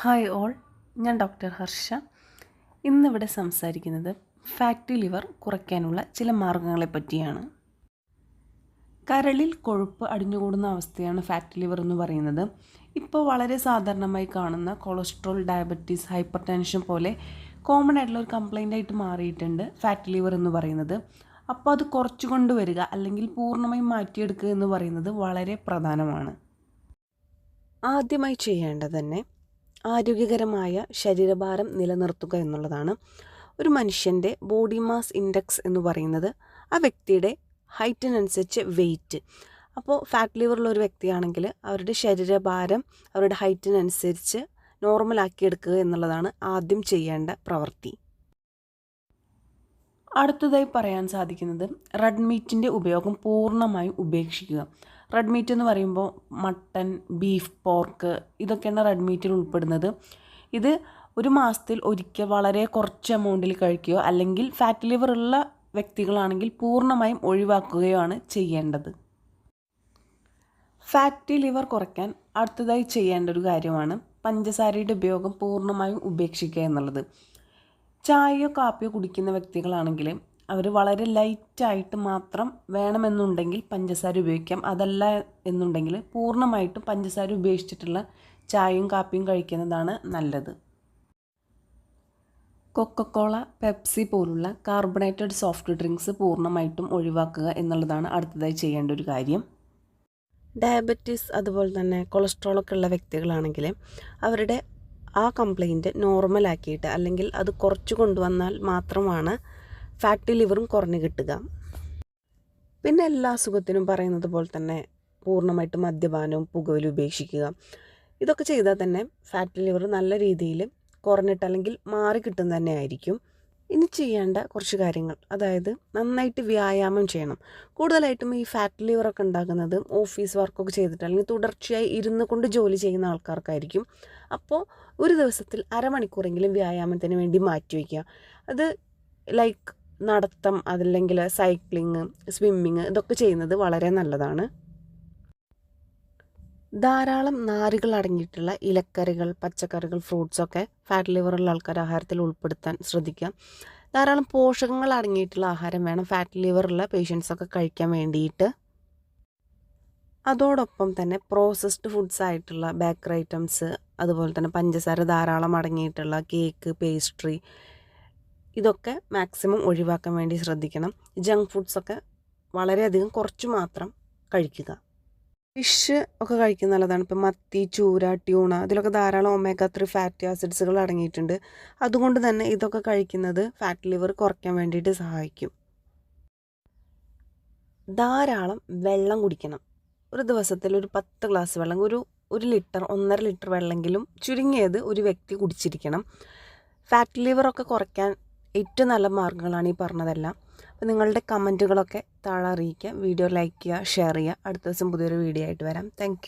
Hi all ഞാൻ doctor Harsha. ഇന്നിവിടെ സംസാരിക്കുന്നത് ഫാറ്റി ലിവർ കുറയ്ക്കാനുള്ള ചില മാർഗങ്ങളെ പറ്റിയാണ്. കരളിൽ കൊഴുപ്പ് അടിഞ്ഞുകൂടുന്ന അവസ്ഥയാണ് ഫാറ്റി ലിവർ എന്ന് പറയുന്നത്. ഇപ്പോൾ വളരെ സാധാരണമായി കാണുന്ന കൊളസ്ട്രോൾ ഡയബറ്റീസ് ഹൈപ്പർ ടെൻഷൻ പോലെ കോമൺ ആയിട്ടുള്ള ഒരു കംപ്ലൈന്റ് ആയിട്ട് മാറിയിട്ടുണ്ട് ഫാറ്റി ലിവർ എന്ന് പറയുന്നത്. അപ്പോൾ അത് കുറച്ചു കൊണ്ടുവരിക അല്ലെങ്കിൽ പൂർണമായും മാറ്റിയെടുക്കുക എന്ന് പറയുന്നത് വളരെ പ്രധാനമാണ്. ആദ്യമായി ചെയ്യേണ്ടത് തന്നെ ആരോഗ്യകരമായ ശരീരഭാരം നിലനിർത്തുക എന്നുള്ളതാണ്. ഒരു മനുഷ്യന്റെ ബോഡി മാസ് ഇൻഡെക്സ് എന്ന് പറയുന്നത് ആ വ്യക്തിയുടെ ഹൈറ്റിനനുസരിച്ച് വെയിറ്റ് അപ്പോൾ ഫാറ്റ് ലിവറുള്ള ഒരു വ്യക്തിയാണെങ്കിൽ അവരുടെ ശരീരഭാരം അവരുടെ ഹൈറ്റിനനുസരിച്ച് നോർമലാക്കി എടുക്കുക എന്നുള്ളതാണ് ആദ്യം ചെയ്യേണ്ട പ്രവൃത്തി. അടുത്തതായി പറയാൻ സാധിക്കുന്നത് റെഡ് മീറ്റിന്റെ ഉപയോഗം പൂർണമായും ഉപേക്ഷിക്കുക. റെഡ് മീറ്റ് എന്ന് പറയുമ്പോൾ മട്ടൻ ബീഫ് പോർക്ക് ഇതൊക്കെയാണ് റെഡ് മീറ്റിൽ ഉൾപ്പെടുന്നത്. ഇത് ഒരു മാസത്തിൽ ഒരിക്കൽ വളരെ കുറച്ച് എമൗണ്ടിൽ കഴിക്കുകയോ അല്ലെങ്കിൽ ഫാറ്റ് ലിവർ ഉള്ള വ്യക്തികളാണെങ്കിൽ പൂർണമായും ഒഴിവാക്കുകയോ ആണ് ചെയ്യേണ്ടത്. ഫാറ്റി ലിവർ കുറയ്ക്കാൻ അടുത്തതായി ചെയ്യേണ്ട ഒരു കാര്യമാണ് പഞ്ചസാരയുടെ ഉപയോഗം പൂർണമായും ഉപേക്ഷിക്കുക എന്നുള്ളത്. ചായയോ കാപ്പിയോ കുടിക്കുന്ന വ്യക്തികളാണെങ്കിൽ അവർ വളരെ ലൈറ്റായിട്ട് മാത്രം വേണമെന്നുണ്ടെങ്കിൽ പഞ്ചസാര ഉപയോഗിക്കാം. അതല്ല എന്നുണ്ടെങ്കിൽ പൂർണമായിട്ടും പഞ്ചസാര ഉപയോഗിച്ചിട്ടുള്ള ചായയും കാപ്പിയും കഴിക്കുന്നതാണ് നല്ലത്. കൊക്കക്കോള പെപ്സി പോലുള്ള കാർബണേറ്റഡ് സോഫ്റ്റ് ഡ്രിങ്ക്സ് പൂർണമായിട്ടും ഒഴിവാക്കുക എന്നുള്ളതാണ് അടുത്തതായി ചെയ്യേണ്ട ഒരു കാര്യം. ഡയബറ്റീസ് അതുപോലെ തന്നെ കൊളസ്ട്രോളൊക്കെ ഉള്ള വ്യക്തികളാണെങ്കിൽ അവരുടെ ആ കംപ്ലൈന്റ് നോർമലാക്കിയിട്ട് അല്ലെങ്കിൽ അത് കുറച്ച് കൊണ്ടുവന്നാൽ മാത്രമാണ് ഫാറ്റി ലിവറും കുറഞ്ഞു കിട്ടുക. പിന്നെ എല്ലാ അസുഖത്തിനും പറയുന്നത് പോലെ തന്നെ പൂർണമായിട്ട് മദ്യപാനവും പുകവലി ഉപേക്ഷിക്കുക. ഇതൊക്കെ ചെയ്താൽ തന്നെ ഫാറ്റി ലിവർ നല്ല രീതിയിൽ കുറഞ്ഞിട്ട് അല്ലെങ്കിൽ മാറി കിട്ടുന്ന തന്നെ ആയിരിക്കും. ഇനി ചെയ്യേണ്ട കുറച്ച് കാര്യങ്ങൾ. അതായത് നന്നായിട്ട് വ്യായാമം ചെയ്യണം. കൂടുതലായിട്ടും ഈ ഫാറ്റ് ലിവറൊക്കെ ഉണ്ടാകുന്നത് ഓഫീസ് വർക്കൊക്കെ ചെയ്തിട്ട് അല്ലെങ്കിൽ തുടർച്ചയായി ഇരുന്ന് കൊണ്ട് ജോലി ചെയ്യുന്ന ആൾക്കാർക്കായിരിക്കും. അപ്പോൾ ഒരു ദിവസത്തിൽ അരമണിക്കൂറെങ്കിലും വ്യായാമത്തിന് വേണ്ടി മാറ്റി വയ്ക്കുക. അത് ലൈക്ക് നടത്തം അതല്ലെങ്കിൽ സൈക്ലിങ് സ്വിമ്മിങ് ഇതൊക്കെ ചെയ്യുന്നത് വളരെ നല്ലതാണ്. ധാരാളം നാരുകൾ അടങ്ങിയിട്ടുള്ള ഇലക്കറികൾ പച്ചക്കറികൾ ഫ്രൂട്ട്സൊക്കെ ഫാറ്റ് ലിവറുള്ള ആൾക്കാർ ആഹാരത്തിൽ ഉൾപ്പെടുത്താൻ ശ്രദ്ധിക്കുക ധാരാളം പോഷകങ്ങൾ അടങ്ങിയിട്ടുള്ള ആഹാരം വേണം ഫാറ്റ് ലിവറുള്ള പേഷ്യൻസൊക്കെ കഴിക്കാൻ വേണ്ടിയിട്ട്. അതോടൊപ്പം തന്നെ പ്രോസസ്ഡ് ഫുഡ്സ് ആയിട്ടുള്ള ബേക്കറി ഐറ്റംസ് അതുപോലെ തന്നെ പഞ്ചസാര ധാരാളം അടങ്ങിയിട്ടുള്ള കേക്ക് പേസ്ട്രി ഇതൊക്കെ മാക്സിമം ഒഴിവാക്കാൻ വേണ്ടി ശ്രദ്ധിക്കണം. ജങ്ക് ഫുഡ്സൊക്കെ വളരെയധികം കുറച്ച് മാത്രം കഴിക്കുക. ഫിഷ് ഒക്കെ കഴിക്കുന്ന നല്ലതാണ്. ഇപ്പം മത്തി ചൂര ട്യൂണ ഇതിലൊക്കെ ധാരാളം ഒമേഗ ത്രീ ഫാറ്റി ആസിഡ്സുകൾ അടങ്ങിയിട്ടുണ്ട്. അതുകൊണ്ട് തന്നെ ഇതൊക്കെ കഴിക്കുന്നത് ഫാറ്റ് ലിവർ കുറയ്ക്കാൻ വേണ്ടിയിട്ട് സഹായിക്കും. ധാരാളം വെള്ളം കുടിക്കണം. ഒരു ദിവസത്തിൽ ഒരു പത്ത് ഗ്ലാസ് വെള്ളം ഒരു ഒരു ലിറ്റർ ഒന്നര ലിറ്റർ വെള്ളമെങ്കിലും ചുരുങ്ങിയത് ഒരു വ്യക്തി കുടിച്ചിരിക്കണം. ഫാറ്റ് ലിവറൊക്കെ കുറയ്ക്കാൻ ഏറ്റവും നല്ല മാർഗങ്ങളാണ് ഈ പറഞ്ഞതെല്ലാം. അപ്പോൾ നിങ്ങളുടെ കമന്റുകളൊക്കെ താഴെ അറിയിക്കുക വീഡിയോ ലൈക്ക് ചെയ്യുക ഷെയർ ചെയ്യുക. അടുത്ത ദിവസം പുതിയൊരു വീഡിയോ ആയിട്ട് വരാം. താങ്ക്